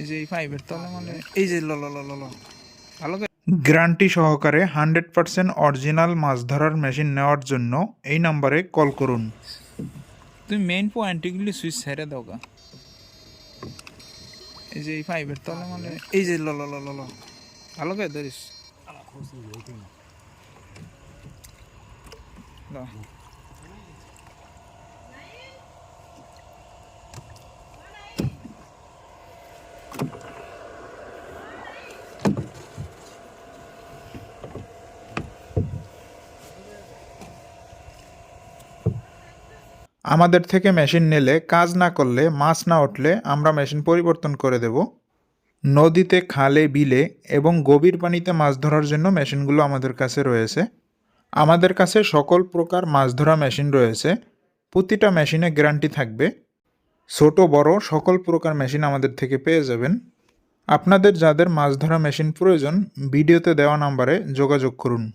এই যে এই ফাইভের তলে মানে? এই যে ল ল ল ল ল। ভালো করে। গ্যারান্টি সহকারে হান্ড্রেড পার্সেন্ট অরিজিনাল মাছ ধরার মেশিন নেওয়ার জন্য এই নাম্বারে কল করুন। তুমি মেইন পয়েন্টগুলি সুইচ ছেড়ে দাও গা। এই যে এই ফাইভের তলে মানে? এই যে ল ল ল ল ল। ভালো করে ধরিস। আমাদের থেকে মেশিন নিলে, কাজ না করলে, মাছ না উঠলে আমরা মেশিন পরিবর্তন করে দেব। নদীতে খালে, বিলে এবং গভীর পানিতে মাছ ধরার জন্য মেশিনগুলো আমাদের কাছে রয়েছে। আমাদের কাছে সকল প্রকার মাছ ধরা মেশিন রয়েছে। প্রতিটা মেশিনে গ্যারান্টি থাকবে। ছোট, বড় সকল প্রকার মেশিন আমাদের থেকে পেয়ে যাবেন। আপনাদের যাদের মাছ ধরা মেশিন প্রয়োজন, ভিডিওতে দেওয়া নাম্বারে যোগাযোগ করুন।